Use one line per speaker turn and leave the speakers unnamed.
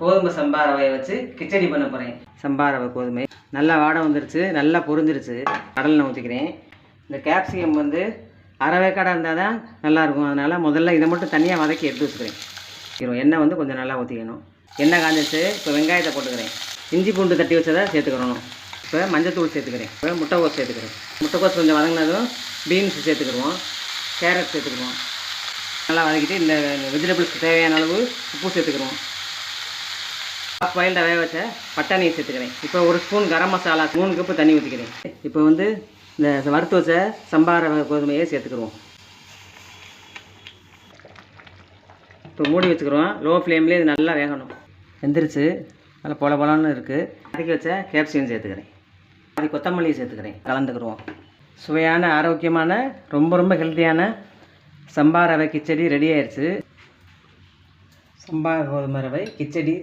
கோதுமை சம்பா ரவையை வச்சு கிச்சடி பண்ண போகிறேன் சம்பா ரவை கோதுமை. நல்லா வாடை வந்துருச்சு. நல்லா பொரிஞ்சிருச்சு. கடலில் ஊற்றிக்கிறேன் இந்த கேப்சிகம் வந்து அரை இருந்தால் தான் நல்லாயிருக்கும் அதனால் முதல்ல இதை மட்டும் தனியாக வதக்கி எடுத்து வச்சுக்கிறேன். எண்ணெய் வந்து கொஞ்சம் நல்லா ஊற்றிக்கணும் எண்ணெய் காஞ்சிச்சு இப்போ வெங்காயத்தை போட்டுக்கிறேன். இஞ்சி பூண்டு தட்டி வச்சதை சேர்த்துக்கிறணும் இப்போ மஞ்சத்தூள் சேர்த்துக்கிறேன். இப்போ முட்டைக்கோஸ் சேர்த்துக்கிறேன். முட்டைக்கோஸ் கொஞ்சம் வதங்கினதும் பீன்ஸ் சேர்த்துக்கிடுவோம். கேரட் சேர்த்துக்கிடுவோம். நல்லா வதக்கிட்டு இந்த வெஜிடபிள்ஸ்க்கு தேவையான அளவு உப்பு சேர்த்துக்கிடுவோம். ஹாஃப் பாயில்டாக வேக வச்ச பட்டாணியை சேர்த்துக்கிறேன். இப்போ ஒரு ஸ்பூன் கரம் மசாலா மூணு கப்பு தண்ணி ஊற்றிக்கிறேன் இப்போ வந்து இந்த வறுத்து வச்ச சம்பார கோதுமையை சேர்த்துக்கிடுவோம். இப்போ மூடி வச்சுக்கிறோம் லோ ஃப்ளேம்லேயே இது நல்லா வேகணும். வெந்துருச்சு. நல்லா பொல பொலன்னு இருக்குது அதுக்கு வச்ச கேப்சியம் சேர்த்துக்கிறேன். அது கொத்தமல்லியை சேர்த்துக்கிறேன். கலந்துக்கிடுவோம். சுவையான ஆரோக்கியமான ரொம்ப ரொம்ப ஹெல்த்தியான சம்பா ரவை கிச்சடி ரெடி ஆயிடுச்சு சம்பா கோதுமை ரவை கிச்சடி